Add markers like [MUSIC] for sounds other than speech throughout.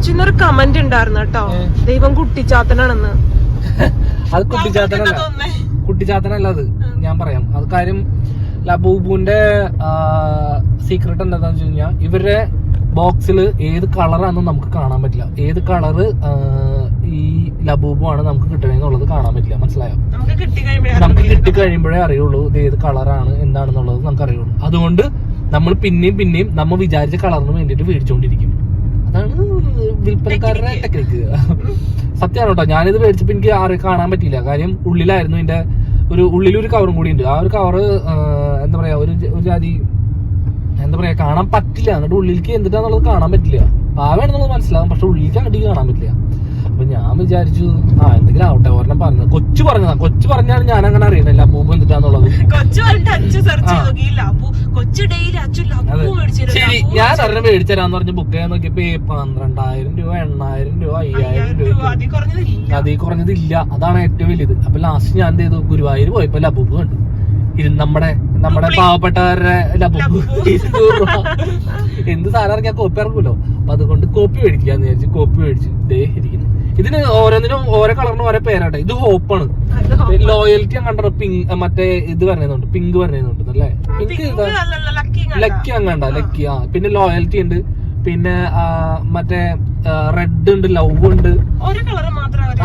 അച്ഛനൊരു കമന്റ് ഉണ്ടായിരുന്നു കേട്ടോ. ദൈവം കുട്ടിച്ചാത്തനാണെന്ന്. അത് കുട്ടിച്ചാത്തനല്ല. കുട്ടിച്ചാത്തനല്ല അത്. ഞാൻ പറയാം. അത് കാര്യം ലബൂബുവിന്റെ സീക്രട്ട് എന്താന്ന് വെച്ച് കഴിഞ്ഞാൽ ഇവരുടെ ബോക്സിൽ ഏത് കളറാണെന്ന് നമുക്ക് കാണാൻ പറ്റില്ല. ഏത് കളറ് ഈ ലബൂബു ആണ് നമുക്ക് കിട്ടണെന്നുള്ളത് കാണാൻ പറ്റില്ല. മനസ്സിലായോ? നമുക്ക് കിട്ടി നമുക്ക് കഴിയുമ്പോഴേ കിട്ടി കഴിയുമ്പോഴേ അറിയുള്ളൂ ഇത് ഏത് കളറാണ് എന്താണെന്നുള്ളത് നമുക്ക് അറിയുള്ളൂ. അതുകൊണ്ട് നമ്മൾ പിന്നെയും പിന്നെയും നമ്മൾ വിചാരിച്ച കളറിന് വേണ്ടിയിട്ട് മേടിച്ചുകൊണ്ടിരിക്കും അതാണ് വിൽപ്പനക്കാരുടെ ടെക്നിക്ക്. സത്യമാണ് കേട്ടോ. ഞാനിത് മേടിച്ചപ്പോ എനിക്ക് ആരെ കാണാൻ പറ്റിയില്ല. കാര്യം ഉള്ളിലായിരുന്നു ഇതിന്റെ ഒരു ഉള്ളിലൊരു കവറും കൂടി ഉണ്ട്. ആ ഒരു കവറ് എന്താ പറയാ ഒരു ഒരു ജാതി എന്താ പറയാ കാണാൻ പറ്റില്ല. എന്നിട്ട് ഉള്ളിലേക്ക് എന്തിട്ടാന്നുള്ളത് കാണാൻ പറ്റില്ല. പാവാണെന്നുള്ളത് മനസ്സിലാവും. പക്ഷെ ഉള്ളിലേക്ക് അടി കാണാൻ പറ്റില്ല. അപ്പൊ ഞാൻ വിചാരിച്ചു ആ എന്തെങ്കിലും ആവട്ടെ ഒരെണ്ണം പറഞ്ഞു. കൊച്ചു പറഞ്ഞതാ. കൊച്ചു പറഞ്ഞാണ് ഞാൻ അങ്ങനെ അറിയണില്ല അപ്പൂപ്പ് എന്തിട്ടാന്നുള്ളത് ശരി ഞാൻ ഒരെണ്ണം മേടിച്ചു തരാന്ന് പറഞ്ഞ് ബുക്ക് ചെയ്യാൻ നോക്കിയപ്പോ പന്ത്രണ്ടായിരം രൂപ എണ്ണായിരം രൂപ അയ്യായിരം രൂപ അതിൽ കുറഞ്ഞതില്ല. അതീ കുറഞ്ഞതില്ല. അതാണ് ഏറ്റവും വലുത്. അപ്പൊ ലാസ്റ്റ് ഞാൻ എന്ത് ചെയ്തു? ഗുരുവായൂർ പോയപ്പോ ലബൂബ് കണ്ടു. ഇത് നമ്മുടെ നമ്മുടെ പാവപ്പെട്ടവരുടെ ലബൂബ് എന്ത് സാധനം ഇറങ്ങിയാൽ കോപ്പി ഇറങ്ങുമല്ലോ അപ്പൊ അതുകൊണ്ട് കോപ്പി മേടിക്കാന്ന് വിചാരിച്ചു കോപ്പി മേടിച്ചു. ദേ ഇരിക്കുന്നു. ഇതിന് ഓരോന്നിനും ഓരോ കളറിനും ഓരോ പേരാട്ടെ. ഇത് ഹോപ്പാണ്. ലോയൽറ്റി കണ്ടോ പിങ്ക് മറ്റേ ഇത് പറയുന്നുണ്ട് പിങ്ക് പറയുന്നുണ്ട് അല്ലേ? പിങ്ക് ലക്കി അങ്ങണ്ട ലക്കി ആ പിന്നെ ലോയൽറ്റി ഉണ്ട്. പിന്നെ മറ്റേ റെഡ് ഉണ്ട് ലവ് ഉണ്ട്.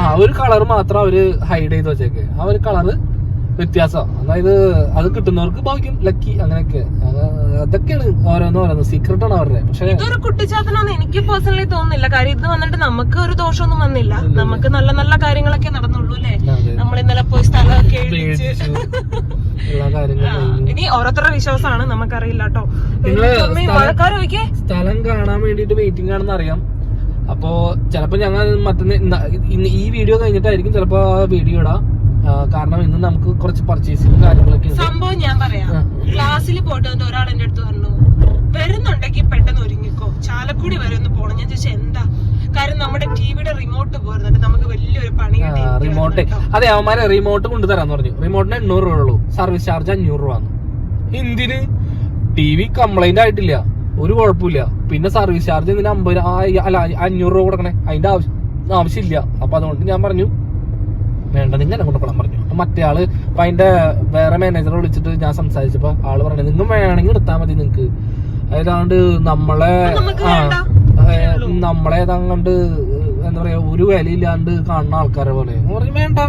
ആ ഒരു കളർ മാത്രം അവർ ഹൈഡ് ചെയ്ത് വെച്ചേക്ക് ആ ഒരു കളറ് വ്യത്യാസം. അതായത് അത് കിട്ടുന്നവർക്ക് ഭാഗ്യം ലക്കി അങ്ങനെയൊക്കെ. അത് അതൊക്കെയാണ് ഓരോന്ന് ഓരോന്ന്. സീക്രട്ട് ആണ് അവരുടെ. പക്ഷേ ഇതൊരു കുട്ടിച്ചാത്തനാന്ന് എനിക്ക് പേഴ്സണലി തോന്നുന്നില്ല. കാര്യം ഇത് വന്നിട്ട് നമുക്ക് ഒരു ദോഷമൊന്നും വന്നില്ല. നമുക്ക് നല്ല നല്ല കാര്യങ്ങളൊക്കെ നടന്നുള്ളൂ അല്ലേ? നമ്മൾ ഇന്നലെ പോയി സ്ഥലമൊക്കെ ഇനി ഓരോരുത്തരുടെ വിശ്വാസമാണ് നമുക്കറിയില്ല കേട്ടോ. നിങ്ങൾ സ്ഥലം- കാണാൻ വേണ്ടിട്ട് വെയിറ്റിംഗ് ആണെന്ന് അറിയാം അപ്പോ ചിലപ്പോ ഞങ്ങൾ മറ്റന്ന് ഈ വീഡിയോ കഴിഞ്ഞിട്ടായിരിക്കും ചിലപ്പോ ആ വീഡിയോ ഇടാം. കാരണം ഇന്ന് നമുക്ക് കുറച്ച് പർച്ചേസിങ് കാര്യങ്ങളൊക്കെ സംഭവം ഞാൻ പറയാം. ക്ലാസ്സിൽ പോയിട്ട് വന്നിട്ട് ഒരാൾ എന്റെ അടുത്ത് പറഞ്ഞു വരുന്നുണ്ടെങ്കിൽ പെട്ടെന്ന് ഒരുങ്ങിക്കോ. ചാലക്കുടി വരെ ഒന്ന് പോണം. ഞാൻ ചോദിച്ചാൽ എന്താ? കാര്യം നമ്മുടെ ടിവിയുടെ റിമോട്ട് പോരുന്നുണ്ട്. നമുക്ക് വലിയൊരു പണി റിമോട്ട് അതെ അവന്മാരെ റിമോട്ട് കൊണ്ടുതരാന്ന് പറഞ്ഞു. റിമോട്ടിന് എണ്ണൂറ് രൂപ ഉള്ളൂ. സർവീസ് ചാർജ് അഞ്ഞൂറ് രൂപ എന്തിന്? ടി വി കംപ്ലൈന്റ് ആയിട്ടില്ല. ഒരു കുഴപ്പമില്ല. പിന്നെ സർവീസ് ചാർജ് എന്തിനാ അമ്പത് അല്ല അഞ്ഞൂറ് രൂപ കൊടുക്കണേ? അതിന്റെ ആവശ്യം ആവശ്യമില്ല. അപ്പൊ അതുകൊണ്ട് ഞാൻ പറഞ്ഞു വേണ്ട നിങ്ങൾ എന്നെ കൊണ്ടുപോകാൻ പറഞ്ഞു. അപ്പൊ മറ്റേ ആൾ അപ്പൊ അതിന്റെ വേറെ മാനേജറെ വിളിച്ചിട്ട് ഞാൻ സംസാരിച്ചപ്പോ ആൾ പറഞ്ഞു നിങ്ങൾ വേണമെങ്കിൽ എടുത്താൽ മതി നിങ്ങക്ക്. ഏതാണ്ട് നമ്മളെ ആ നമ്മളെ ഏതാണ്ട് എന്താ പറയാ ഒരു വിലയില്ലാണ്ട് കാണുന്ന ആൾക്കാരെ പോലെ. വേണ്ട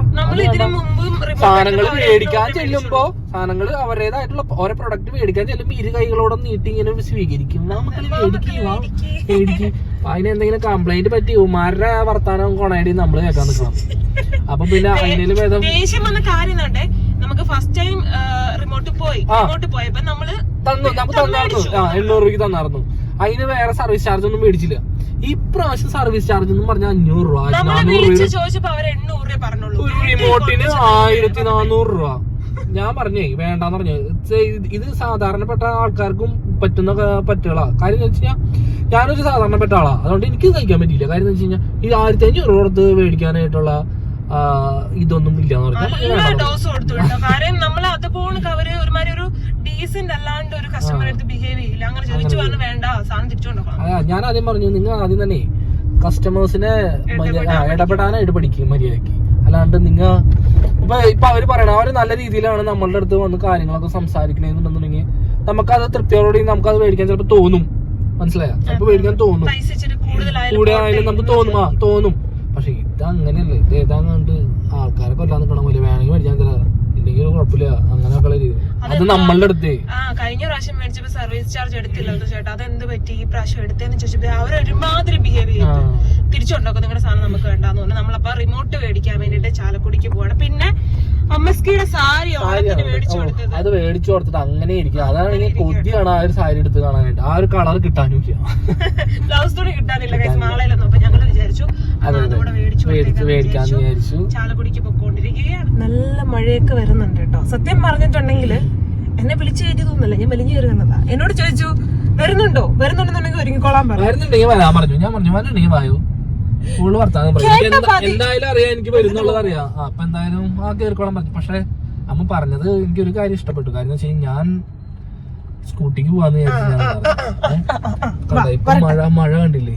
സാധനങ്ങൾ മേടിക്കാൻ ചെല്ലുമ്പോ സാധനങ്ങൾ അവരുടേതായിട്ടുള്ള ഓരോ പ്രൊഡക്റ്റ് മേടിക്കാൻ ചെല്ലുമ്പോ ഇരു കൈകളോടെ നീട്ടി ഇങ്ങനെ സ്വീകരിക്കും. നമുക്ക് മേടിക്കും അതിന് എന്തെങ്കിലും കംപ്ലൈന്റ് പറ്റി ഉമാരുടെ വർത്താനം കൊണയടി നമ്മൾ കേൾക്കാൻ നിൽക്കണം [LAUGHS] പിന്നെ അതിനേലും ഭേദം. ദേഷ്യം വന്ന കാര്യം തന്നെ നമുക്ക് ഫസ്റ്റ് ടൈം റിമോട്ട് പോയി. റിമോട്ട് പോയപ്പോ നമ്മൾ തന്നു നമുക്ക് തന്നായിരുന്നു ആ എണ്ണൂറ് രൂപയ്ക്ക് തന്നായിരുന്നു. അതിന് വേറെ സർവീസ് ചാർജ് ഒന്നും മേടിച്ചില്ല. ഈ പ്രാവശ്യം സർവീസ് ചാർജ് എന്ന് പറഞ്ഞാൽ അഞ്ഞൂറ് രൂപ റിമോട്ടിന് ആയിരത്തി നാനൂറ് രൂപ. ഞാൻ പറഞ്ഞേ വേണ്ടാന്ന് പറഞ്ഞു. ഇത് സാധാരണപ്പെട്ട ആൾക്കാർക്കും പറ്റുന്ന പറ്റുകളാ കാര്യം എന്ന് വെച്ച് കഴിഞ്ഞാൽ ഞാനൊരു സാധാരണപ്പെട്ട ആളാ. അതുകൊണ്ട് എനിക്ക് കഴിക്കാൻ പറ്റിയില്ല. കാര്യം എന്ന് വെച്ച് കഴിഞ്ഞാൽ ഈ ആയിരത്തി അഞ്ഞൂറ് രൂപ കൊടുത്ത് മേടിക്കാനായിട്ടുള്ള ഇതൊന്നും ഇല്ല നമ്മൾ അതുപോലെ അവർ ഒരുമാതിരി ഒരു ഡീസന്റ് അല്ലാണ്ട് ഒരു അടുത്ത് ബിഹേവ് ചെയ്യില്ല. അങ്ങനെ ചോദിച്ചു പറഞ്ഞു വേണ്ട സാധനം തിരിച്ചുകൊണ്ടോ അതാ ഞാൻ ആദ്യം പറഞ്ഞു നിങ്ങൾ ആദ്യം തന്നെ കസ്റ്റമേഴ്സിനെ ഇടപെടാനായിട്ട് ഇടപെടിക്കും മര്യാദയ്ക്ക് അല്ലാണ്ട് നിങ്ങ ഇപ്പൊ ഇപ്പൊ അവർ പറയണ അവർ നല്ല രീതിയിലാണ് നമ്മളുടെ അടുത്ത് വന്ന് കാര്യങ്ങളൊക്കെ സംസാരിക്കണെന്നുണ്ടെന്നുണ്ടെങ്കിൽ നമുക്കത് തൃപ്തിയോടുകൂടി നമുക്കത് മേടിക്കാൻ ചിലപ്പോ തോന്നും. മനസ്സിലായോ? ചിലപ്പോ മേടിക്കാൻ തോന്നും. കൂടുതലായാലും കൂടെ ആയാലും നമുക്ക് തോന്നും. ആ തോന്നും. ഇത് അങ്ങനെയല്ലേ ഇത് ഏതാണ്ട് ആൾക്കാരെ കൊല്ലാൻ നിൽക്കണ പോലെ വേണമെങ്കിൽ മേടിക്കാൻ തരാം ഇല്ലെങ്കിൽ കുഴപ്പമില്ല. അങ്ങനെയൊക്കെ രീതി. അത് നമ്മളുടെ അടുത്തേ. ആ കഴിഞ്ഞ പ്രാവശ്യം മേടിച്ചപ്പോ സർവീസ് ചാർജ് എടുത്തില്ലല്ലോ ചേട്ടാ. അതെന്ത് പറ്റി? ഈ പ്രാവശ്യം എടുത്തേന്ന് ചോദിച്ചപ്പോ അവർ ഒരുമാതിരി ബിഹേവ്. ചെയ്തു. തിരിച്ചുണ്ടോക്കോ നിങ്ങളുടെ സാധനം നമുക്ക് വേണ്ടാന്ന് പറഞ്ഞു. നമ്മളപ്പോ റിമോട്ട് മേടിക്കാൻ വേണ്ടിട്ട് ചാലക്കുടിക്ക് പോവാണ്. പിന്നെ അമ്മസ്കിയുടെ സാരി അത് മേടിച്ചു കൊടുത്തിട്ട് അങ്ങനെ ഇരിക്കും അതാണെങ്കിൽ കൊതിയാണ് ആ ഒരു സാരി എടുത്ത് കാണാനായിട്ട്. ആ ഒരു കളർ കിട്ടാനും ബ്ലൗസ് [LAUGHS] തുണി കിട്ടാനില്ല മാളയിലൊന്നും അപ്പൊ ഞങ്ങൾ വിചാരിച്ചു മേടിക്കാന്ന് വിചാരിച്ചു. ചാലക്കുടിക്ക് പൊക്കോണ്ടിരിക്കുകയാണ്. നല്ല മഴയൊക്കെ വരുന്നുണ്ട് കേട്ടോ. സത്യം പറഞ്ഞിട്ടുണ്ടെങ്കിൽ എന്നെ വിളിച്ചു കയറ്റിയതൊന്നുമല്ല തോന്നില്ല ഞാൻ വലിഞ്ഞു കയറി വന്നതാ എന്നോട് ചോദിച്ചു വരുന്നുണ്ടോ? വരുന്നുണ്ടെന്നുണ്ടെങ്കിൽ ഒരുങ്ങിക്കോളാൻ പറഞ്ഞു വരുന്നുണ്ടെങ്കിൽ വരാൻ പറഞ്ഞു ഞാൻ പറഞ്ഞു വരണ്ടെങ്കിൽ വായോ ഫുള്ള് വർത്താനം പറയും. എന്തായാലും അറിയാം എനിക്ക് വരുന്നുള്ളത് അറിയാം. അപ്പൊ എന്തായാലും ആ കേറിക്കോളാൻ പറഞ്ഞു. പക്ഷെ അമ്മ പറഞ്ഞത് എനിക്ക് ഒരു കാര്യം ഇഷ്ടപ്പെട്ടു. കാരണം എന്ന് വെച്ച് ഞാൻ സ്കൂട്ടിക്ക് പോവാന്ന് വിചാരിച്ചു ഞാൻ. ഇപ്പൊ മഴ മഴ കണ്ടില്ലേ?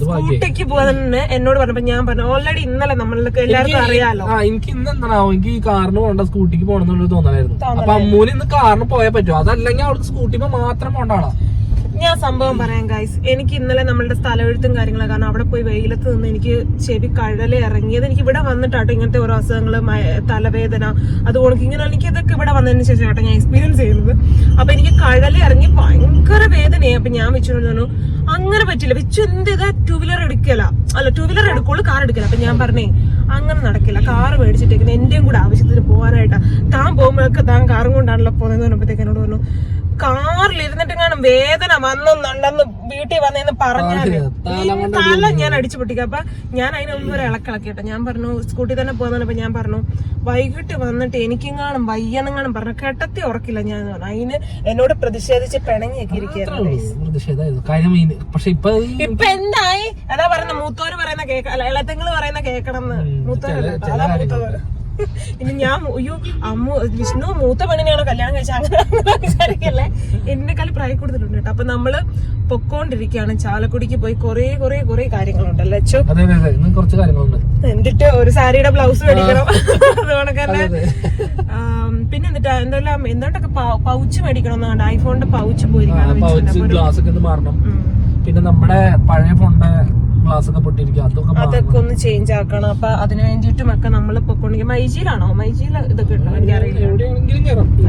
സ്കൂട്ടിക്ക് പോകാൻ എന്നോട് പറഞ്ഞപ്പോ ഞാൻ പറഞ്ഞു ഓൾറെഡി ഇന്നലെ നമ്മൾക്ക് എല്ലാവർക്കും അറിയാലോ. ആ എനിക്ക് ഇന്ന് എന്താണാവോ എനിക്ക് ഈ കാറിന് പോകണ്ട സ്കൂട്ടിക്ക് പോകണമെന്നുള്ളൊരു തോന്നലായിരുന്നു. അപ്പൊ അമ്മൂന് ഇന്ന് കാറിന് പോയാൽ പറ്റുമോ അതല്ലെങ്കിൽ അവൾക്ക് സ്കൂട്ടിക്ക് മാത്രം പോകണ്ട ആളാ. ഞാൻ സംഭവം പറയാം ഗൈസ് എനിക്ക് ഇന്നലെ നമ്മളുടെ സ്ഥലമെഴുത്തും കാര്യങ്ങളും കാരണം അവിടെ പോയി വെയിലത്ത് നിന്ന് എനിക്ക് ചെവി കഴല ഇറങ്ങിയത് എനിക്ക് ഇവിടെ വന്നിട്ടാട്ടോ ഇങ്ങനത്തെ ഓരോ അസുഖങ്ങൾ തലവേദന അതുപോലെ ഇങ്ങനെ എനിക്ക് ഇതൊക്കെ ഇവിടെ വന്നതിന് ശേഷം ആട്ടോ ഞാൻ എക്സ്പീരിയൻസ് ചെയ്യുന്നത്. അപ്പൊ എനിക്ക് കഴല ഇറങ്ങി ഭയങ്കര വേദനയായി അപ്പൊ ഞാൻ വെച്ചു പറഞ്ഞു അങ്ങനെ പറ്റില്ല. വെച്ചു എന്ത് ഇതാ? വീലർ എടുക്കല. അല്ല ടൂ വീലർ എടുക്കുള്ളൂ കാർ എടുക്കല. അപ്പൊ ഞാൻ പറഞ്ഞേ അങ്ങനെ നടക്കില്ല. കാർ മേടിച്ചിട്ടേക്കുന്നത് എന്റെയും കൂടെ ആവശ്യത്തിന് പോകാനായിട്ടാ. താൻ പോകുമ്പോഴൊക്കെ താൻ കാറും കൊണ്ടാണല്ലോ പോകുന്നത് പറഞ്ഞപ്പോഴത്തേക്ക് എന്നോട് പറഞ്ഞു കാറിൽ ഇരുന്നിട്ടെങ്ങാനും വേദന വന്നുണ്ടെന്ന് വീട്ടിൽ വന്നെന്ന് പറഞ്ഞാൽ തല ഞാൻ അടിച്ചു പൊട്ടിക്ക അപ്പൊ ഞാൻ അതിനൊന്നും ഒരു ഇളക്കിളക്കി കേട്ടോ ഞാൻ പറഞ്ഞു സ്കൂട്ടി തന്നെ പോകുന്നപ്പോ ഞാൻ പറഞ്ഞു വൈകിട്ട് വന്നിട്ട് എനിക്കെങ്ങാനും കാണും പറഞ്ഞു കെട്ടത്തി ഉറക്കില്ല ഞാൻ. പറഞ്ഞു. അതിന് എന്നോട് പ്രതിഷേധിച്ച് പിണങ്ങിയൊക്കെ ഇരിക്കുകയായിരുന്നു ഇപ്പൊ എന്തായി? അതാ പറയുന്ന മൂത്തോര് പറയുന്ന കേക്ക അല്ല ഇളത്തങ്ങൾ പറയുന്ന കേക്കണം എന്ന് മൂത്തോര് അതാ മൂത്തവര് [LAUGHS] ഇനി ഞാൻ അയ്യോ അമ്മു വിഷ്ണു മൂത്ത പെണ്ണിനെയാണോ കല്യാണം കഴിച്ച അങ്ങനെ വിചാരിക്കല്ലേ എന്നെക്കാൾ പ്രായം കൊടുത്തിട്ടുണ്ട് കേട്ടോ. അപ്പൊ നമ്മൾ പൊക്കോണ്ടിരിക്കുകയാണ്. ചാലക്കുടിക്ക് പോയി കൊറേ കൊറേ കൊറേ കാര്യങ്ങളുണ്ടല്ലോ അച്ഛോ? എന്നിട്ട് ഒരു സാരിയുടെ ബ്ലൗസ് മേടിക്കണം. അതുകൊണ്ടൊക്കെ പിന്നെ എന്നിട്ട് എന്തെല്ലാം എന്തുകൊണ്ടൊക്കെ പൗച്ച് മേടിക്കണം എന്നാണ് ഐഫോണിന്റെ പൗച്ച് പോയിരിക്കണം പിന്നെ നമ്മുടെ പഴയ ഫോണിന്റെ ഗ്ലാസ് ഒക്കെ പൊട്ടിയിരിക്കും. അതൊക്കെ അതൊക്കെ ഒന്ന് ചേഞ്ച് ആക്കണം. അപ്പൊ അതിന് വേണ്ടിയിട്ടും ഒക്കെ നമ്മൾ പൊക്കോണ്ടെങ്കിൽ മൈജിയിലാണോ മൈജിയിൽ ഇതൊക്കെ ഉണ്ടോ? എനിക്കറിയില്ല.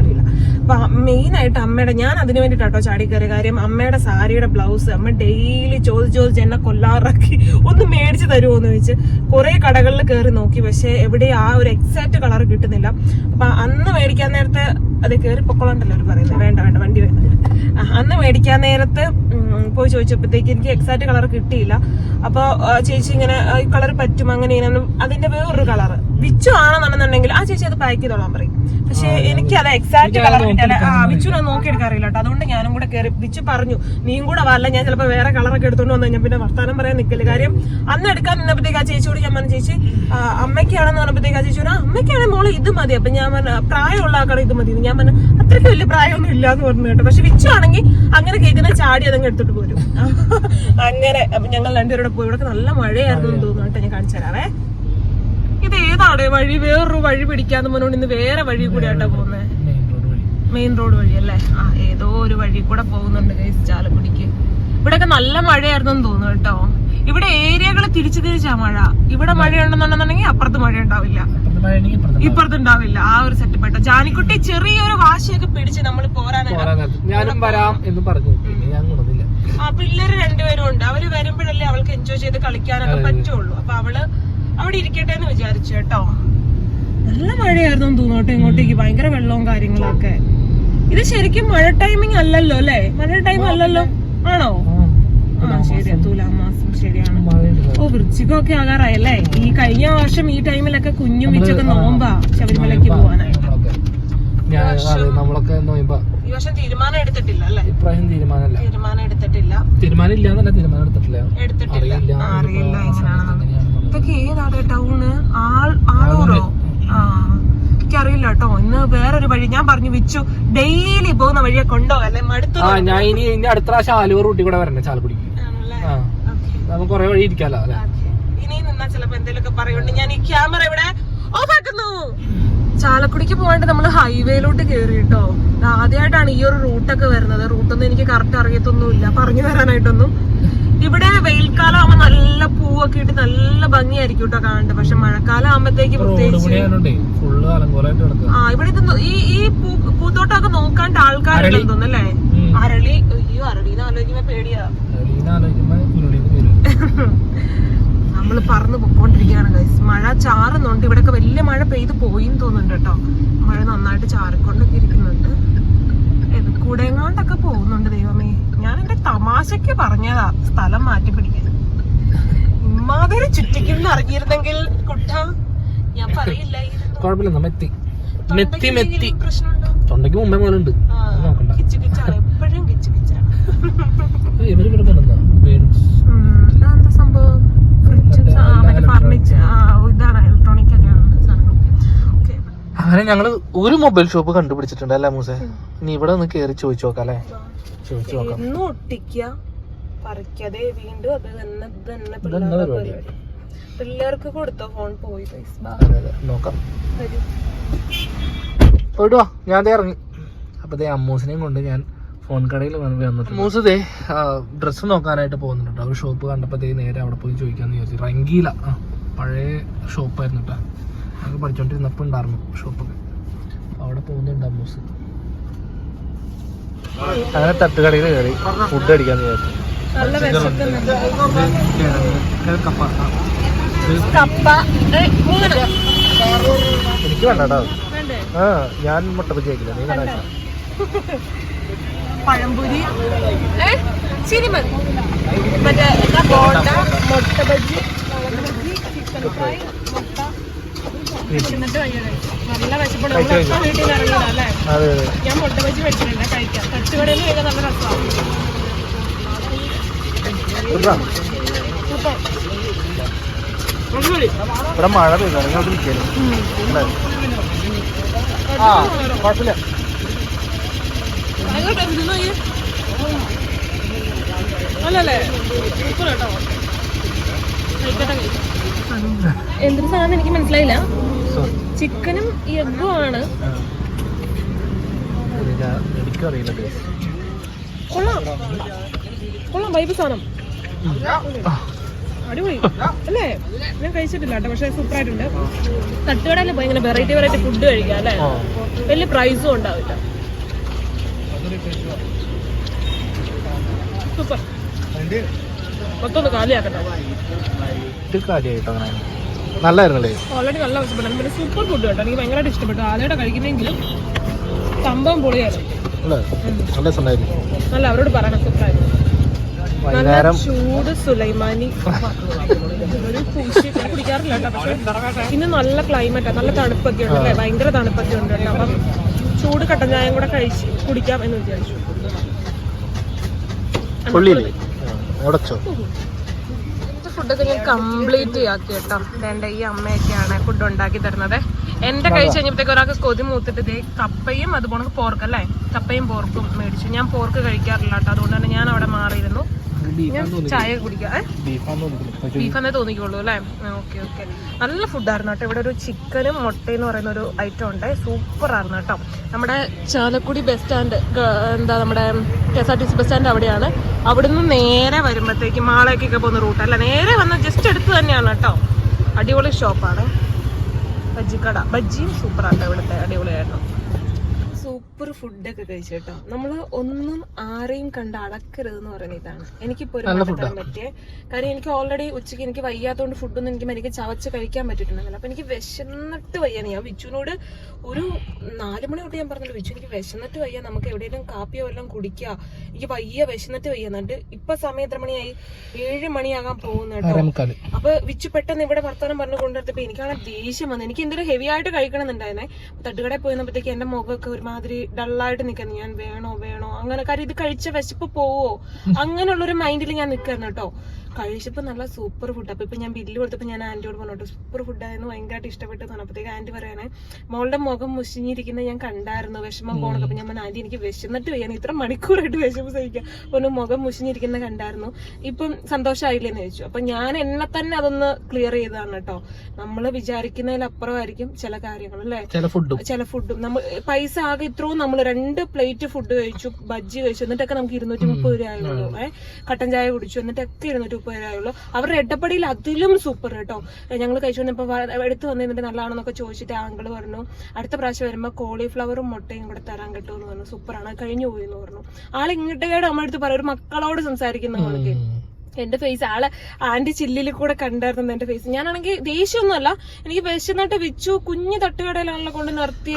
അറിയില്ല. അപ്പൊ മെയിൻ ആയിട്ട് അമ്മയുടെ ഞാൻ അതിന് വേണ്ടിട്ടോ ചാടി കയറിയ കാര്യം അമ്മയുടെ സാരിയുടെ ബ്ലൗസ് അമ്മ ഡെയിലി ചോദിച്ച് ചോദിച്ച് എന്നെ കൊല്ലാറാക്കി ഒന്ന് മേടിച്ച് തരുമോ എന്ന് ചോദിച്ച് കുറെ കടകളിൽ കയറി നോക്കി. പക്ഷെ എവിടെ ആ ഒരു എക്സാക്ട് കളർ കിട്ടുന്നില്ല. അപ്പൊ അന്ന് മേടിക്കാൻ നേരത്തെ അത് കയറി പൊക്കോളണ്ടല്ലോ അവർ പറയുന്നത്. വേണ്ട വേണ്ട വണ്ടി വേണ്ട. അന്ന് മേടിക്കാൻ നേരത്ത് പോയി ചോദിച്ചപ്പോഴത്തേക്ക് എനിക്ക് എക്സാക്ട് കളർ കിട്ടിയില്ല. അപ്പൊ ആ, ചേച്ചി ഇങ്ങനെ ഈ കളർ പറ്റും അങ്ങനെ ഇങ്ങനെ അതിന്റെ വേറൊരു കളർ വിച്ചു ആണെന്നുണ്ടെന്നുണ്ടെങ്കിൽ ആ ചേച്ചി അത് പാക്ക് ചെയ്തോളാൻ പറയും. പക്ഷെ എനിക്ക് അത്. എക്സാക്ട് കളർ കിട്ടിയാലേ ആ വിച്ചുനെ നോക്കിയെടുക്കാറില്ല കേട്ടോ. അതുകൊണ്ട് ഞാനും കൂടെ കയറി വിച്ചു പറഞ്ഞു നീയും കൂടെ വല്ല ഞാൻ ചിലപ്പോ വേറെ കളറൊക്കെ എടുത്തോണ്ട് വന്നു കഴിഞ്ഞാൽ പിന്നെ വർത്താനം പറയാൻ നിൽക്കില്ല കാര്യം അന്ന് എടുക്കാൻ നിന്നപ്പോഴത്തേക്ക് ആ ചേച്ചിയോട് ഞാൻ പറഞ്ഞു ചേച്ചി അമ്മയ്ക്കാണെന്ന് പറഞ്ഞപ്പോഴത്തേക്ക് ആ ചേച്ചി പറഞ്ഞു, ആ അമ്മയ്ക്കാണ് മോളെ ഇത് മതി. അപ്പൊ ഞാൻ പറഞ്ഞു പ്രായമുള്ള ആൾക്കാണ് ഇത് മതി എന്ന്." ഞാൻ പറഞ്ഞു അത്രയ്ക്ക് വലിയ പ്രായമൊന്നും ഇല്ല എന്ന് പറഞ്ഞു കേട്ടോ. പക്ഷെ വിച്ചു ആണെങ്കിൽ അങ്ങനെ കേൾക്കുന്ന ചാടി അതങ്ങ് എടുത്തിട്ട് പോരും. [LAUGHS] അങ്ങനെ ഞങ്ങൾ രണ്ടുപേരുടെ പോയി. ഇവിടെ നല്ല മഴയായിരുന്നു എന്ന് തോന്നുന്നു. ഞാൻ കാണിച്ചു തരാവേ. ഇത് ഏതാണ്? വഴി വേറൊരു വഴി പിടിക്കാന്ന് പറഞ്ഞോണ്ട് ഇന്ന് വേറെ വഴി കൂടെ ആട്ടാ പോകുന്നത് മെയിൻ റോഡ് വഴി. അല്ലേ? ആ ഏതോ ഒരു വഴി കൂടെ പോകുന്നുണ്ട് ഗൈസ് ചാലക്കുടിക്ക് ഇവിടെയൊക്കെ നല്ല മഴയായിരുന്നു എന്ന് തോന്നുന്നു കേട്ടോ. ഇവിടെ ഏരിയകൾ തിരിച്ചു തിരിച്ചാ മഴ. ഇവിടെ മഴ ഉണ്ടെന്നുണ്ടെന്നുണ്ടെങ്കിൽ അപ്പുറത്ത് മഴ ഉണ്ടാവില്ല ഇപ്പുറത്തെ ഉണ്ടാവില്ല ആ ഒരു സെറ്റപ്പ് കേട്ടോ ജാനിക്കുട്ടി ചെറിയൊരു വാശിയൊക്കെ പിടിച്ച് നമ്മൾ പോരാനായിട്ട് ഞാനും വരാം എന്ന് പറഞ്ഞു. ആ പിള്ളേര് രണ്ടുപേരും അവൾക്ക് എൻജോയ് ചെയ്ത് കളിക്കാനൊക്കെ പറ്റുള്ളൂ. അപ്പൊ അവൾ അവിടെ ഇരിക്കട്ടെ എന്ന് വിചാരിച്ചു കേട്ടോ. നല്ല മഴയായിരുന്നു തോന്നോട്ടെ ഇങ്ങോട്ടേക്ക്. ഭയങ്കര വെള്ളവും കാര്യങ്ങളൊക്കെ. ഇത് ശരിക്കും മഴ ടൈമിങ് അല്ലല്ലോ അല്ലേ? മഴ ടൈം അല്ലല്ലോ. ആണോ? ആ ശരി ശരിയാണ്. ഓ വൃശ്ചികമൊക്കെ ആകാറായല്ലേ ഈ കഴിഞ്ഞ വർഷം ഈ ടൈമിലൊക്കെ കുഞ്ഞും വിച്ചൊക്കെ നോമ്പാ ശബരിമലയ്ക്ക് പോവാനായിട്ട്. നമ്മളൊക്കെ ഞാൻ അതെ നമ്മളൊക്കെ നോയമ്പ. ഈ വർഷം തീരുമാനം എടുത്തിട്ടില്ല അല്ലേ? ഇപ്രാവശ്യം തീരുമാനമല്ല. തീരുമാനം എടുത്തിട്ടില്ല. തീരുമാനം ഇല്ല എന്നല്ല തീരുമാനം എടുത്തിട്ടില്ല. എടുത്തിട്ടില്ല. അറിയില്ല എങ്ങനെയാണെന്നുള്ളത്. ഇതൊക്കെ ഏതാണ് ടൗണ്? ആൾ ആളൂറോ? ആ. എനിക്കറിയില്ല കേട്ടോ. ഇന്ന് വേറൊരു വഴി ഞാൻ പറഞ്ഞു വിച്ചു. ഡെയിലി പോകുന്ന വഴിയെ കൊണ്ടോ? അല്ലെ മടുത്തു ഞാൻ ഇനി ഇനി അടുത്ത പ്രാവശ്യം ആലുവ റൂട്ടിൽ കൂടെ വരണേ ചാലക്കുടിക്ക് നമുക്ക് കുറെ വഴി ഇരിക്കാലോ അല്ലെ? ഇനി നിന്നാ ചിലപ്പോ എന്തെങ്കിലുമൊക്കെ പറയുന്നുണ്ട്. ഞാൻ ഈ ക്യാമറ ഇവിടെ ഓഫ് ആക്കുന്നു. ചാലക്കുടിക്ക് പോകാണ്ട് നമ്മൾ ഹൈവേയിലോട്ട് കയറി കേട്ടോ ആദ്യമായിട്ടാണ് ഈ ഒരു റൂട്ടൊക്കെ വരുന്നത്. റൂട്ടൊന്നും എനിക്ക് കറക്റ്റ് അറിയത്തൊന്നുമില്ല. പറഞ്ഞു തരാനായിട്ടൊന്നും. ഇവിടെ വെയിൽക്കാലം ആവുമ്പോ നല്ല പൂവൊക്കെ ഇട്ട് നല്ല ഭംഗിയായിരിക്കും കേട്ടോ കാണേണ്ടത് പക്ഷെ മഴക്കാലം ആവുമ്പത്തേക്ക് പ്രത്യേകിച്ച് ആ ഇവിടെ ഇത് ഈ ഈ പൂ- പൂത്തോട്ടമൊക്കെ നോക്കാണ്ട് ആൾക്കാരുണ്ടെന്ന് അല്ലേ. അരളി. അയ്യോ അരളിന്ന് ആലോചിക്കുമ്പോ പേടിയാ. [LAUGHS] നമ്മൾ പറന്ന് പൊക്കോണ്ടിരിക്കുകയാണ് ഗൈസ് മഴ ചാറുന്നുണ്ട്. ഇവിടെയൊക്കെ വലിയ മഴ പെയ്ത് പോയിന്ന് തോന്നുന്നുണ്ട് കേട്ടോ. മഴ നന്നായിട്ട് ചാറിക്കൊണ്ടൊക്കെ ഇരിക്കുന്നുണ്ട് കൂടെങ്ങാണ്ടൊക്കെ കൂടെ പോകുന്നുണ്ട് ദൈവമേ. ഞാൻ എന്റെ തമാശക്ക് പറഞ്ഞതാ സ്ഥലം മാറ്റി പിടിക്കാൻ. ഇമ്മാതിരി ചുറ്റിക്കും അറിഞ്ഞിരുന്നെങ്കിൽ കുട്ട ഞാൻ പറയില്ല കുഴപ്പമില്ല മെത്തി മെത്തി. തൊണ്ടയ്ക്ക് മുമ്പേ കിച്ചാണ്. എപ്പോഴും കിച്ചു കിച്ചാണ്. ഇവർ കിടന്നാ പേരൻസ് ഉം, അതെന്താ സംഭവം ഫ്രിഡ്ജും സ- ആ, മറ്റേ ഫർണിച്ചർ ഇതാണ് ഇലക്ട്രോണിക് ഒക്കെയാണ് സാധനങ്ങൾ ഓക്കെ അങ്ങനെ ഞങ്ങൾ ഒരു മൊബൈൽ ഷോപ്പ് കണ്ടുപിടിച്ചിട്ടുണ്ട് അല്ലേ മൂസേ? ഇനി ഇവിടെ ഒന്ന് കേറി ചോദിച്ചു നോക്കാം അല്ലേ? ചോദിച്ചു നോക്കാം. ഒട്ടിക്കുക പറിക്കാതെ വീണ്ടും അത് തന്നെ പിള്ളേരുടെ. പിള്ളേർക്ക് കൊടുത്ത ഫോൺ പോയി നോക്കാം. വരൂ. പോയിട്ട് വാ. ഞാൻ ഇറങ്ങി. അപ്പൊ അമ്മൂസിനെയും കൊണ്ട് ഞാൻ ഫോൺ കടയിൽ വന്ന് വന്നിട്ട് മൂസതെ ദേ ഡ്രസ്സ് നോക്കാനായിട്ട് പോകുന്നുണ്ട്. ഒരു ഷോപ്പ് കണ്ടപ്പോഴത്തേക്ക് ദേ നേരെ അവിടെ പോയി ചോദിക്കാന്ന് വിചാരിച്ചു. റംഗീല. ആ പഴയ ഷോപ്പായിരുന്നു കേട്ടോ ഞങ്ങൾ പഠിച്ചോണ്ടിരുന്നപ്പോ ഉണ്ടായിരുന്നു ഷോപ്പൊക്കെ അവിടെ പോകുന്നുണ്ട് അമ്മൂസ് അങ്ങനെ തട്ടുകടയിൽ കയറി ഫുഡ് അടിക്കാന്ന് വിചാരിച്ചു. എനിക്ക് വേണ്ട കേട്ടോ ആ ഞാൻ മുട്ട ബജി കഴിക്കില്ല. നീ വേണ്ട. പഴംപൊരി. ശരി മറ്റേ എന്താ? ബോണ്ട മുട്ട ബജ്ജി ചിക്കൻ ഫ്രൈ മുട്ട. എന്നിട്ട് നല്ല വിശപ്പുണ്ട്. നമ്മൾ നമ്മളൊക്കെ വീട്ടിൽ നിന്ന് ഇറങ്ങിയതാ അല്ലേ? അതെ അതെ. ഞാൻ മുട്ട ബജ്ജി വെച്ചിട്ടുണ്ട് കഴിക്കാം. തട്ടുകടയിൽ കഴിക്കാൻ നല്ല രസമാണ് സൂപ്പർ. ഇവിടെ മഴ പെയ്തു. നിൽക്കലും അല്ലേ? ആ കുഴപ്പമില്ല. ഭയങ്കര ടേസ്റ്റ് അല്ലല്ലേ? സൂപ്പർ കേട്ടോ എന്തൊരു സാധനം എനിക്ക് മനസ്സിലായില്ല. ചിക്കനും എഗ്ഗും ആണ്. കൊള്ളാം. വൈബ് സാധനം. അടിപൊളി. അല്ലേ? ഞാൻ കഴിച്ചിട്ടില്ല കേട്ടോ പക്ഷെ സൂപ്പർ ആയിട്ടുണ്ട് തട്ടുകടയിൽ പോയി ഇങ്ങനെ വെറൈറ്റി വെറൈറ്റി ഫുഡ് കഴിക്കാം അല്ലേ? വലിയ പ്രൈസും ഉണ്ടാവില്ല. സൂപ്പർ മൊത്തം കാലിയാക്കട്ടെ. ഇത് കാര്യമായിട്ടോ അങ്ങനെ? നല്ലായിരുന്നല്ലേ? ഓൾറെഡി നല്ല വിശപ്പെട്ടാണ് പിന്നെ സൂപ്പർ ഫുഡ് കേട്ടോ. എനിക്ക് ഭയങ്കരമായിട്ട് ഇഷ്ടപ്പെട്ടു. ആദ്യമായിട്ട് കഴിക്കുന്നെങ്കിലും സംഭവം പൊളിയായിരുന്നു. നല്ല രസമുണ്ടായിരുന്നു. നല്ല അവരോട് പറയണം സൂപ്പറായിരുന്നു നല്ല വൈകുന്നേരം ചൂട് സുലൈമാനി. ഒരു പൂശി കുടിക്കാറില്ല കേട്ടോ. പക്ഷെ ഇന്ന് നല്ല ക്ലൈമറ്റ് നല്ല തണുപ്പൊക്കെ ഉണ്ട് അല്ലേ? ഭയങ്കര തണുപ്പൊക്കെ ഉണ്ട് കേട്ടോ. അപ്പം ചൂട് കട്ടൻ ചായം കൂടെ കഴിച്ച് കുടിക്കാം എന്ന് വിചാരിച്ചു. ഫുഡൊക്കെ ഞാൻ കംപ്ലീറ്റ് ആക്കി കേട്ടോ. എന്റെ ഈ അമ്മയൊക്കെയാണ് ഫുഡ് ഉണ്ടാക്കി തരുന്നത്. എന്റെ കഴിച്ച് കഴിഞ്ഞപ്പോഴത്തേക്ക് ഒരാൾക്ക് കൊതി മൂത്തിട്ട് ഇതേ കപ്പയും അതുപോലെ പോർക്ക് അല്ലേ? കപ്പയും പോർക്കും മേടിച്ചു. ഞാൻ പോർക്ക് കഴിക്കാറില്ല കേട്ടോ. അതുകൊണ്ട് തന്നെ ഞാൻ അവിടെ മാറിയിരുന്നു. ചായ കുടിക്കാം. ഏ? ബീഫാന്ന് തോന്നി ബീഫ് എന്നേ തോന്നിക്കുള്ളൂ അല്ലേ? Okay okay. നല്ല ഫുഡായിരുന്നു കേട്ടോ. ഇവിടെ ഒരു ചിക്കനും മുട്ടയെന്ന് പറയുന്ന ഒരു ഐറ്റം ഉണ്ട്. സൂപ്പർ ആയിരുന്നു കേട്ടോ. നമ്മുടെ ചാലക്കുടി ബസ് സ്റ്റാൻഡ് എന്താ നമ്മുടെ K S R T C bus stand അവിടെയാണ്. അവിടുന്ന് നേരെ വരുമ്പോഴത്തേക്ക് മാളേക്കൊക്കെ പോകുന്ന റൂട്ട് അല്ല? നേരെ വന്ന് ജസ്റ്റ് അടുത്ത് തന്നെയാണ് കേട്ടോ. അടിപൊളി ഷോപ്പാണ് ബജ്ജിക്കട. ബജ്ജിയും സൂപ്പർ ആട്ടോ ഇവിടുത്തെ അടിപൊളിയായിരുന്നു സൂപ്പർ ഫുഡൊക്കെ കഴിച്ചു കേട്ടോ നമ്മൾ ഒന്നും ആരെയും കണ്ട് അളക്കരുത് എന്ന് പറയുന്ന ഇതാണ്. എനിക്കിപ്പോ ഒരു മാറ്റം പറ്റിയ. കാര്യം എനിക്ക് ഓൾറെഡി ഉച്ചയ്ക്ക് എനിക്ക് വയ്യാത്തോണ്ട് ഫുഡൊന്നും എനിക്ക് എനിക്ക് ചവച്ച് കഴിക്കാൻ പറ്റിയിട്ടുണ്ടെങ്കിൽ അപ്പൊ എനിക്ക് വിശന്നിട്ട് വയ്യ ഞാൻ വിച്ചുവിനോട് ഒരു നാല് മണി തൊട്ട് ഞാൻ പറഞ്ഞല്ലോ വിച്ചു എനിക്ക് വിശന്നിട്ട് വയ്യ. നമുക്ക് എവിടെയെങ്കിലും കാപ്പിയോ എല്ലാം കുടിക്കുക എനിക്ക് വയ്യ വിശന്നിട്ട് വയ്യ എന്നിട്ട് ഇപ്പൊ സമയം എത്ര മണിയായി? ഏഴ് മണിയാകാൻ പോകുന്നു കേട്ടോ. അപ്പൊ വിച്ചു പെട്ടെന്ന് ഇവിടെ വർത്തമാനം പറഞ്ഞു കൊണ്ടുവരുത്തപ്പോ എനിക്കാണ് ദേഷ്യം വന്നത് എനിക്ക് എന്തൊരു ഹെവി ആയിട്ട് കഴിക്കണം എന്നുണ്ടായിരുന്നേ തട്ടുകടയിൽ പോയപ്പോഴത്തേക്ക് എന്റെ മുഖമൊക്കെ ഒരുമാതിരി ഡള്ളായിട്ട് നിൽക്കുന്നു ഞാൻ വേണോ വേണോ? അങ്ങനെ. കാര്യം ഇത് കഴിച്ച വിശപ്പ് പോവോ? അങ്ങനെയുള്ളൊരു മൈൻഡിൽ ഞാൻ നിൽക്കുന്നു കേട്ടോ. കഴിച്ചപ്പോ നല്ല സൂപ്പർ ഫുഡ് അപ്പോൾ ഇപ്പോൾ ഞാൻ ബില്ല് കൊടുത്തപ്പോൾ ഞാൻ ആന്റിയോട് പറഞ്ഞോട്ടെ സൂപ്പർ ഫുഡായിരുന്നു ഭയങ്കരമായിട്ട് ഇഷ്ടപ്പെട്ടു തോന്നുന്നു അപ്പോഴത്തേക്ക് ആന്റി പറയണേ മോളുടെ മുഖം മുഷിഞ്ഞിരിക്കുന്നത് ഞാൻ കണ്ടായിരുന്നു വിഷമം പോകണം അപ്പം ഞാൻ പറഞ്ഞു ആന്റി എനിക്ക് വിശന്നിട്ട് വയ്യാണ് ഇത്ര മണിക്കൂറായിട്ട് വിഷമം സഹിക്കാം. ഒന്ന് മുഖം മുഷിഞ്ഞിരിക്കുന്നത് കണ്ടായിരുന്നു ഇപ്പം സന്തോഷമായില്ലേന്ന് ചോദിച്ചു. അപ്പം ഞാൻ എന്നെ തന്നെ അതൊന്ന് ക്ലിയർ ചെയ്തതാണ് കേട്ടോ. നമ്മൾ വിചാരിക്കുന്നതിലപ്പുറമായിരിക്കും ചില കാര്യങ്ങൾ അല്ലേ? ചില ഫുഡും ചില ഫുഡും നമ്മൾ പൈസ ആകെ ഇത്രയും നമ്മൾ രണ്ട് പ്ലേറ്റ് ഫുഡ് കഴിച്ചു ബജ്ജി കഴിച്ചു എന്നിട്ടൊക്കെ നമുക്ക് ഇരുന്നൂറ്റി മുപ്പത് രൂപ ആയുള്ളൂ ഏഹ് കട്ടൻ ചായ കുടിച്ചു എന്നിട്ടൊക്കെ ഇരുന്നൂറ്റി രൂപ ആയുള്ളൂ അവരുടെ എട്ടപ്പടിയിൽ അതിലും സൂപ്പർ കേട്ടോ. ഞങ്ങൾ കഴിച്ചുകൊണ്ടിപ്പോൾ എടുത്തു വന്നിട്ട് നല്ലതാണെന്നൊക്കെ ചോദിച്ചിട്ട് ആങ്കിൾ പറഞ്ഞു അടുത്ത പ്രാവശ്യം വരുമ്പോൾ കോളിഫ്ലവറും മുട്ടയും കൂടെ തരാൻ കിട്ടും എന്ന് പറഞ്ഞു. സൂപ്പറാണ്. കഴിഞ്ഞു പോയി എന്ന് പറഞ്ഞു. ആൾ നമ്മളെടുത്ത് പറയും ഒരു മക്കളോട് സംസാരിക്കുന്ന ആൾക്ക്. എന്റെ ഫേസ് ആളെ ആന്റി ചില്ലിൽ കൂടെ കണ്ടായിരുന്നു എന്റെ ഫേസ് ഞാനാണെങ്കിൽ ദേഷ്യമൊന്നുമല്ല. എനിക്ക് വിശന്നിട്ട് വിച്ചു കുഞ്ഞു തട്ടുകടയിലാണല്ലോ കൊണ്ട് നിർത്തി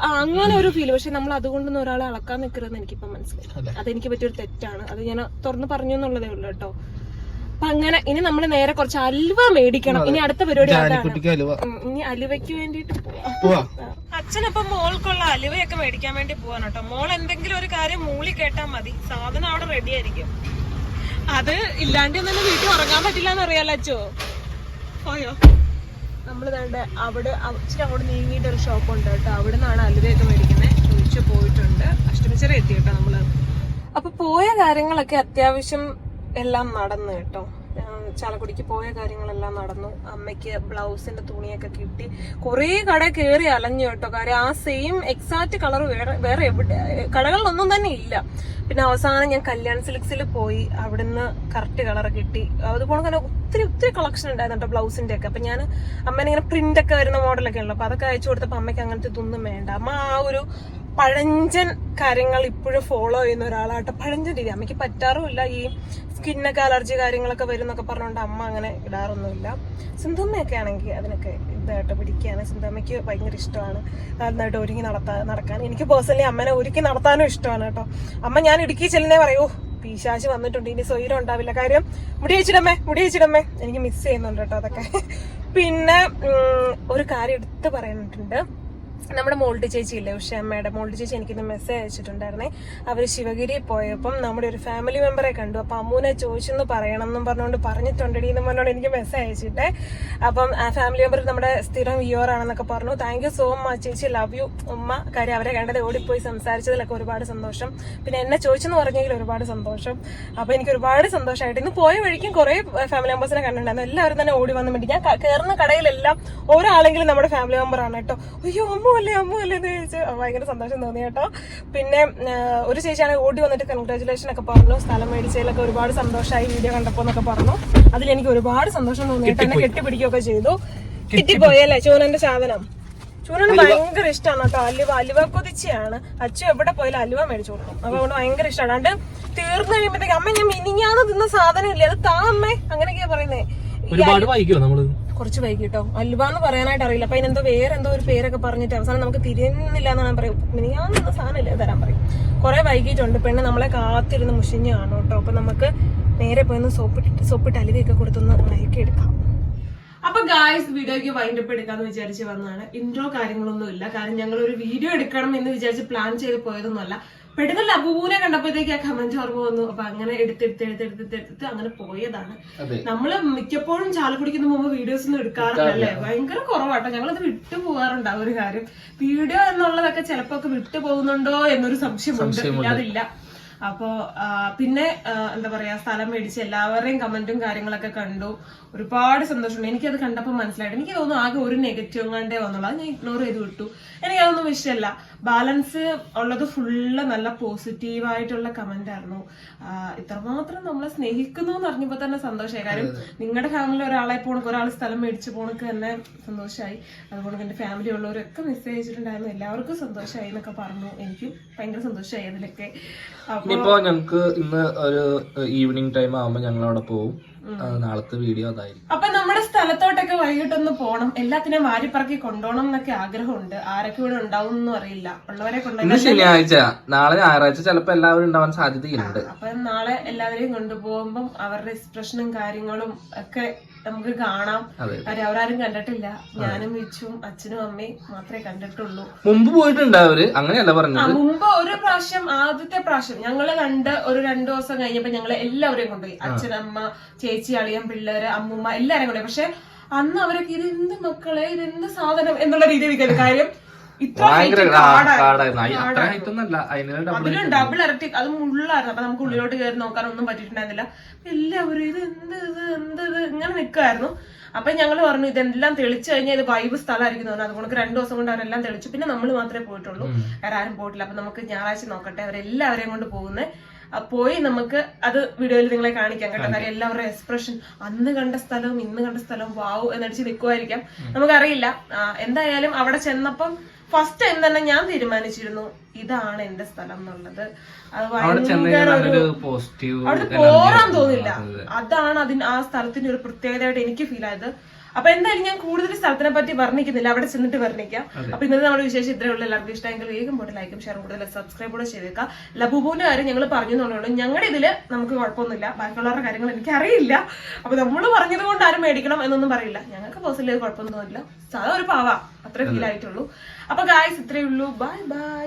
ആ, അങ്ങനെ ഒരു ഫീൽ പക്ഷെ നമ്മൾ അതുകൊണ്ടൊന്നും ഒരാളെ അളക്കാൻ നിൽക്കരുതെന്ന് എനിക്കിപ്പോ മനസ്സിലായി. അതെ. അതെനിക്ക് പറ്റിയൊരു തെറ്റാണ്. അത് ഞാൻ തുറന്ന് പറഞ്ഞു എന്നുള്ളതേ ഉള്ളൂ കേട്ടോ. അപ്പൊ അങ്ങനെ ഇനി നമ്മൾ നേരെ കുറച്ച് അലുവ മേടിക്കണം. ഇനി അടുത്ത പരിപാടി ഇനി അലുവയ്ക്ക് വേണ്ടിട്ട് അച്ഛനപ്പം പോവാ. അച്ഛനപ്പൊ മോൾക്കുള്ള അലുവയൊക്കെ മേടിക്കാൻ വേണ്ടി പോവാണ് കേട്ടോ. മോൾ എന്തെങ്കിലും ഒരു കാര്യം മൂളി കേട്ടാ മതി. സാധനം അവിടെ റെഡി ആയിരിക്കും. അത് ഇല്ലാണ്ട് ഒന്നും വീട്ടിൽ ഉറങ്ങാൻ പറ്റില്ല എന്ന് അറിയാലോ അച്ചോ? പോയോ നമ്മൾ വേണ്ട അവിടെ അവ- ഇച്ചിരി അങ്ങോട്ട് നീങ്ങിയിട്ട് ഒരു ഷോപ്പ് ഉണ്ട് കേട്ടോ. അവിടെ നിന്നാണ് അലുവയൊക്കെ മേടിക്കുന്നത് ഒഴിച്ച് പോയിട്ടുണ്ട്. അഷ്ടമിച്ചറ എത്തി കേട്ടോ നമ്മൾ. അപ്പൊ പോയ കാര്യങ്ങളൊക്കെ അത്യാവശ്യം എല്ലാം നടന്നു കേട്ടോ. ചാലക്കുടിക്ക് പോയ കാര്യങ്ങളെല്ലാം നടന്നു. അമ്മയ്ക്ക് ബ്ലൗസിന്റെ തുണിയൊക്കെ കിട്ടി. കുറേ കട കയറി അലഞ്ഞു കേട്ടോ. കാര്യം ആ സെയിം എക്സാക്ട് കളർ വേറെ വേറെ എവിടെ കടകളിലൊന്നും തന്നെ ഇല്ല. പിന്നെ അവസാനം ഞാൻ കല്യാൺ സിൽക്സിൽ പോയി. അവിടുന്ന് കറക്റ്റ് കളർ കിട്ടി. അതുപോലെ തന്നെ ഒത്തിരി ഒത്തിരി കളക്ഷൻ ഉണ്ടായിരുന്നു കേട്ടോ ബ്ലൗസിന്റെ ഒക്കെ അപ്പൊ ഞാൻ അമ്മേനെ ഇങ്ങനെ പ്രിന്റ് ഒക്കെ വരുന്ന മോഡലൊക്കെ ഉള്ളു. അപ്പൊ അതൊക്കെ അയച്ചു കൊടുത്തപ്പോ അമ്മയ്ക്ക് അങ്ങനത്തെ ഇതൊന്നും വേണ്ട. അമ്മ ആ ഒരു പഴഞ്ചൻ കാര്യങ്ങൾ ഇപ്പോഴും ഫോളോ ചെയ്യുന്ന ഒരാളാട്ടെ. പഴഞ്ചൻ രീതി. അമ്മയ്ക്ക് പറ്റാറുമില്ല. ഈ സ്കിന്നൊക്കെ അലർജി കാര്യങ്ങളൊക്കെ വരും എന്നൊക്കെ പറഞ്ഞുകൊണ്ട് അമ്മ അങ്ങനെ ഇടാറൊന്നുമില്ല. സിന്ധുമ്മയൊക്കെ ആണെങ്കിൽ അതിനൊക്കെ ഇതായിട്ട് പിടിക്കുകയാണ്. സിന്ധമ്മയ്ക്ക് ഭയങ്കര ഇഷ്ടമാണ്. നന്നായിട്ട് ഒരുങ്ങി നടത്താൻ നടക്കാൻ. എനിക്ക് പേഴ്സണലി അമ്മനെ ഒരുക്കി നടത്താനും ഇഷ്ടമാണ് കേട്ടോ. അമ്മ ഞാൻ ഇടുക്കി ചെല്ലുന്നേ പറയൂ. പീശാശ് വന്നിട്ടുണ്ട്. ഇനി സ്വൈരം ഉണ്ടാവില്ല. കാര്യം മുടി വെച്ചിടമ്മേ മുടി വെച്ചിടമ്മേ. എനിക്ക് മിസ് ചെയ്യുന്നുണ്ട് കേട്ടോ അതൊക്കെ. പിന്നെ ഒരു കാര്യം എടുത്ത് പറയാനിട്ടുണ്ട് നമ്മുടെ മോൾഡ് ചേച്ചി ഇല്ലേ ഉഷയമ്മയുടെ? മോൾഡ് ചേച്ചി എനിക്കിന്ന് മെസ്സേജ് അയച്ചിട്ടുണ്ടായിരുന്നേ. അവർ ശിവഗിരി പോയപ്പം നമ്മുടെ ഒരു ഫാമിലി മെമ്പറെ കണ്ടു. അപ്പം അമ്മൂനെ ചോദിച്ചെന്ന് പറയണം എന്നും പറഞ്ഞുകൊണ്ട് പറഞ്ഞിട്ടുണ്ടടി എന്ന് പറഞ്ഞുകൊണ്ട് എനിക്ക് മെസ്സേജ് അയച്ചിട്ടേ. അപ്പം ആ ഫാമിലി മെമ്പർ നമ്മുടെ സ്ഥിരം വ്യൂവർ ആണെന്നൊക്കെ പറഞ്ഞു. താങ്ക് യു സോ മച്ച് ചേച്ചി. ലവ് യു ഉമ്മ കാര്യം അവരെ കണ്ടത് ഓടിപ്പോയി സംസാരിച്ചതിലൊക്കെ ഒരുപാട് സന്തോഷം. പിന്നെ എന്നെ ചോദിച്ചെന്ന് പറഞ്ഞെങ്കിൽ ഒരുപാട് സന്തോഷം. അപ്പം എനിക്ക് ഒരുപാട് സന്തോഷമായിട്ട് ഇന്ന് പോയ വഴിക്കും കുറേ ഫാമിലി മെമ്പേഴ്സിനെ കണ്ടിട്ടുണ്ടായിരുന്നു. എല്ലാവരും തന്നെ ഓടി വന്നു വേണ്ടി ഞാൻ കയറുന്ന കടയിലെല്ലാം ഒരാളെങ്കിലും നമ്മുടെ ഫാമിലി മെമ്പർ ആണ് കേട്ടോ. അയ്യോ അമ്മ അല്ലേ അമ്മ അല്ലേ എന്ന് ചോദിച്ചു ഭയങ്കര സന്തോഷം തോന്നി കേട്ടോ. പിന്നെ ഒരു ചേച്ചിയാണെങ്കിൽ ഓടി വന്നിട്ട് കൺഗ്രാചുലേഷൻ ഒക്കെ പറഞ്ഞു സ്ഥലം മേടിച്ചതിലൊക്കെ ഒരുപാട് സന്തോഷമായി വീഡിയോ കണ്ടപ്പോ എന്നൊക്കെ പറഞ്ഞു. അതിൽ എനിക്ക് ഒരുപാട് സന്തോഷം തോന്നി കേട്ടോ. എന്നെ കെട്ടിപ്പിടിക്കുകയൊക്കെ ചെയ്തു. കിട്ടിപ്പോയല്ലേ ചൂനന്റെ സാധനം. ചൂനന് ഭയങ്കര ഇഷ്ടമാണ് കേട്ടോ. അലുവ അലുവ കൊതിച്ചയാണ്. അച്ഛൻ എവിടെ പോയാലും അലുവ മേടിച്ചു കൊടുക്കും. അപ്പൊ അതുകൊണ്ട് ഭയങ്കര ഇഷ്ടമാണ് അണ്ട് തീർന്നു കഴിയുമ്പോഴത്തേക്ക് അമ്മ ഞാൻ മിനിഞ്ഞാന്ന് തിന്ന സാധനം ഇല്ലേ? അത് താ അമ്മേ. അങ്ങനെയൊക്കെയാ പറയുന്നേ. ഒരുപാട് വായിക്കോ നമ്മൾ? കുറച്ച് വൈകിട്ടോ? അൽവ എന്ന് പറയാനായിട്ട് അറിയില്ല. അപ്പൊ അതിനെന്തോ വേറെ എന്തോ ഒരു പേരൊക്കെ പറഞ്ഞിട്ട് അവസാനം നമുക്ക് തിരിയുന്നില്ല എന്നാണ് പറയും മിനിയാന്ന് സാധനമില്ല തരാൻ പറയും. കുറെ വൈകിട്ടുണ്ട് പെണ്ണ് നമ്മളെ കാത്തിരുന്ന് മുഷിഞ്ഞാണ് കേട്ടോ. അപ്പൊ നമുക്ക് നേരെ പോയി ഒന്ന് സോപ്പിട്ട് സോപ്പിട്ട് അലുവയൊക്കെ കൊടുത്തൊന്ന് മയക്കി എടുക്കാം അപ്പൊ ഗായ്സ് വൈൻഡ് അപ്പ് എടുക്കാന്ന് വിചാരിച്ച് വന്നതാണ്. ഇൻട്രോ കാര്യങ്ങളൊന്നും ഇല്ല. കാരണം ഞങ്ങൾ ഒരു വീഡിയോ എടുക്കണം എന്ന് വിചാരിച്ച് പ്ലാൻ ചെയ്ത് പോയതൊന്നുമല്ല. പെട്ടെന്ന് ലബുവിനെ കണ്ടപ്പോഴത്തേക്ക് ആ കമന്റ് ഓർമ്മ വന്നു. അപ്പൊ അങ്ങനെ എടുത്തെടുത്ത് എടുത്തെടുത്ത് എടുത്ത് അങ്ങനെ പോയതാണ്. നമ്മൾ മിക്കപ്പോഴും ചാലക്കുടിക്കുന്ന മുമ്പ് വീഡിയോസ് ഒന്നും എടുക്കാറില്ലല്ലേ? ഭയങ്കര കുറവാട്ടോ. ഞങ്ങളത് വിട്ടു പോകാറുണ്ട് ആ ഒരു കാര്യം. വീഡിയോ എന്നുള്ളതൊക്കെ ചിലപ്പോ ഒക്കെ വിട്ടു പോകുന്നുണ്ടോ എന്നൊരു സംശയമുണ്ട്. ഇല്ലാതില്ല അപ്പോ പിന്നെ എന്താ പറയാ സ്ഥലം മേടിച്ച് എല്ലാവരുടെയും കമന്റും കാര്യങ്ങളൊക്കെ കണ്ടു. ഒരുപാട് സന്തോഷമുണ്ട്. എനിക്കത് കണ്ടപ്പോൾ മനസ്സിലായിട്ട് എനിക്ക് തോന്നുന്നു ആകെ ഒരു നെഗറ്റീവ് കണ്ടേ വന്നുള്ളൂ. അത് ഞാൻ ഇഗ്നോർ ചെയ്ത് വിട്ടു. എനിക്കതൊന്നും ഇഷ്ടമല്ല. ബാലൻസ് ഉള്ളത് ഫുള്ള് നല്ല പോസിറ്റീവ് ആയിട്ടുള്ള കമന്റ് ആയിരുന്നു ഇത്രമാത്രം നമ്മളെ സ്നേഹിക്കുന്നു എന്ന് അറിഞ്ഞപ്പോ തന്നെ സന്തോഷമായി കാര്യം നിങ്ങളുടെ ഫാമിലി ഒരാളെ പോണക്ക് ഒരാൾ സ്ഥലം മേടിച്ചു പോണക്ക് തന്നെ സന്തോഷമായി അതുപോലെ എന്റെ ഫാമിലി ഉള്ളവരൊക്കെ മെസ്സേജ് അയച്ചിട്ടുണ്ടായിരുന്നു എല്ലാവർക്കും സന്തോഷമായി എന്നൊക്കെ പറഞ്ഞു. എനിക്കും ഭയങ്കര സന്തോഷമായി അതിലൊക്കെ. ഇനിയിപ്പോ ഞങ്ങക്ക് ഇന്ന് ഒരു ഈവനിങ് ടൈം ആവുമ്പോ ഞങ്ങൾ അവിടെ പോവും. ആ, നാളത്തെ വീഡിയോ അതായിരിക്കും. അപ്പൊ നമ്മുടെ സ്ഥലത്തോട്ടൊക്കെ വൈകിട്ടൊന്ന് പോണം. എല്ലാത്തിനെയും വാരിപ്പറക്കി കൊണ്ടുപോകണം എന്നൊക്കെ ആഗ്രഹമുണ്ട്. ആരൊക്കെ ഇവിടെ ഉണ്ടാവും എന്ന് അറിയില്ല. ഉള്ളവരെ ഇന്ന് കൊണ്ടുപോയി ശനിയാഴ്ച. നാളെ ഞായറാഴ്ച ചിലപ്പോ എല്ലാവരും ഉണ്ടാവാൻ സാധ്യതയുണ്ട്. അപ്പൊ നാളെ എല്ലാവരെയും കൊണ്ടുപോകുമ്പം അവരുടെ എക്സ്പ്രഷനും കാര്യങ്ങളും ഒക്കെ നമുക്ക് കാണാം. അവരാരും കണ്ടിട്ടില്ല. ഞാനും വിച്ചും അച്ഛനും അമ്മയും മാത്രമേ കണ്ടിട്ടുള്ളൂ. മുമ്പ് പോയിട്ടുണ്ട് അവർ? അങ്ങനെയല്ല പറഞ്ഞത്. മുമ്പ് ഒരു പ്രാവശ്യം ആദ്യത്തെ പ്രാവശ്യം. ഞങ്ങൾ കണ്ട് ഒരു രണ്ടു ദിവസം കഴിഞ്ഞപ്പോ ഞങ്ങൾ എല്ലാവരെയും കൊണ്ടുപോയി. അച്ഛനമ്മ ചേച്ചി അളിയൻ പിള്ളേര് അമ്മൂമ്മ എല്ലാരെയും കൊണ്ടുപോയി. പക്ഷെ അന്ന് അവരൊക്കെ ഇത് എന്ത് മക്കളെ? ഇത് എന്ത് സാധനം? എന്നുള്ള രീതിയിൽ കാര്യം അതിലും ഡബിൾ ഇരട്ടി. അത് മുള്ളായിരുന്നു. അപ്പൊ നമുക്ക് ഉള്ളിലോട്ട് കയറി നോക്കാൻ ഒന്നും പറ്റിയിട്ടുണ്ടായിരുന്നില്ല എല്ലാവരും ഇത് എന്ത് ഇത് എന്ത് ഇത് ഇങ്ങനെ നിക്കായിരുന്നു. അപ്പൊ ഞങ്ങൾ പറഞ്ഞു ഇതെല്ലാം തെളിച്ചു കഴിഞ്ഞാൽ ഇത് വൈബ് സ്ഥലമായിരിക്കും തോന്നുന്നു അതുകൊണ്ട് രണ്ടു ദിവസം കൊണ്ട് അവരെല്ലാം തെളിച്ചു. പിന്നെ നമ്മൾ മാത്രമേ പോയിട്ടുള്ളൂ. വേറെ ആരും പോയിട്ടില്ല. അപ്പൊ നമുക്ക് ഞായറാഴ്ച നോക്കട്ടെ. അവരെല്ലാവരെയും കൊണ്ട് പോകുന്നത് പോയി നമുക്ക് അത് വീഡിയോയിൽ നിങ്ങളെ കാണിക്കാം കേട്ടോ. കാര്യം എല്ലാവരുടെ എക്സ്പ്രഷൻ അന്ന് കണ്ട സ്ഥലവും ഇന്ന് കണ്ട സ്ഥലവും വാവ് എന്നടിച്ച് നിൽക്കുമായിരിക്കാം നമുക്കറിയില്ല. എന്തായാലും അവിടെ ചെന്നപ്പം ഫസ്റ്റ് ടൈം തന്നെ ഞാൻ തീരുമാനിച്ചിരുന്നു ഇതാണ് എന്റെ സ്ഥലം എന്നുള്ളത്. അത് അവിടെ പോരാൻ തോന്നില്ല അതാണ് അതിന് ആ സ്ഥലത്തിന്റെ ഒരു പ്രത്യേകതയായിട്ട് എനിക്ക് ഫീൽ ആയത്. അപ്പൊ എന്തായാലും ഞാൻ കൂടുതൽ സ്ഥലത്തിനെ പറ്റി വർണിക്കുന്നില്ല. അവിടെ ചെന്നിട്ട് വർണിക്കാം. അപ്പൊ ഇന്നത്തെ നമ്മുടെ വിശേഷം ഇത്രയേ ഉള്ളൂ. എല്ലാവർക്കും ഇഷ്ടമെങ്കിൽ വേഗം പോയിട്ട് ലൈക്കും ഷെയർ കൂടുതൽ സബ്സ്ക്രൈബ് കൂടെ ചെയ്തേക്കാം ലബുബുവിന്റെ കാര്യം ഞങ്ങൾ പറഞ്ഞു എന്നുള്ളൂ ഞങ്ങളുടെ ഇതിൽ നമുക്ക് കുഴപ്പമൊന്നുമില്ല. ബാക്കിയുള്ളവരുടെ കാര്യങ്ങൾ എനിക്ക് അറിയില്ല അപ്പൊ നമ്മൾ പറഞ്ഞത് കൊണ്ട് ആരും മേടിക്കണം എന്നൊന്നും പറയില്ല. ഞങ്ങൾക്ക് പേഴ്സണലി കുഴപ്പമൊന്നും തോന്നില്ല സാധാ ഒരു പാവ. അത്ര ഫീൽ ആയിട്ടുള്ളൂ. അപ്പൊ ഗായ്സ് ഇത്രയേ ഉള്ളൂ. Bye bye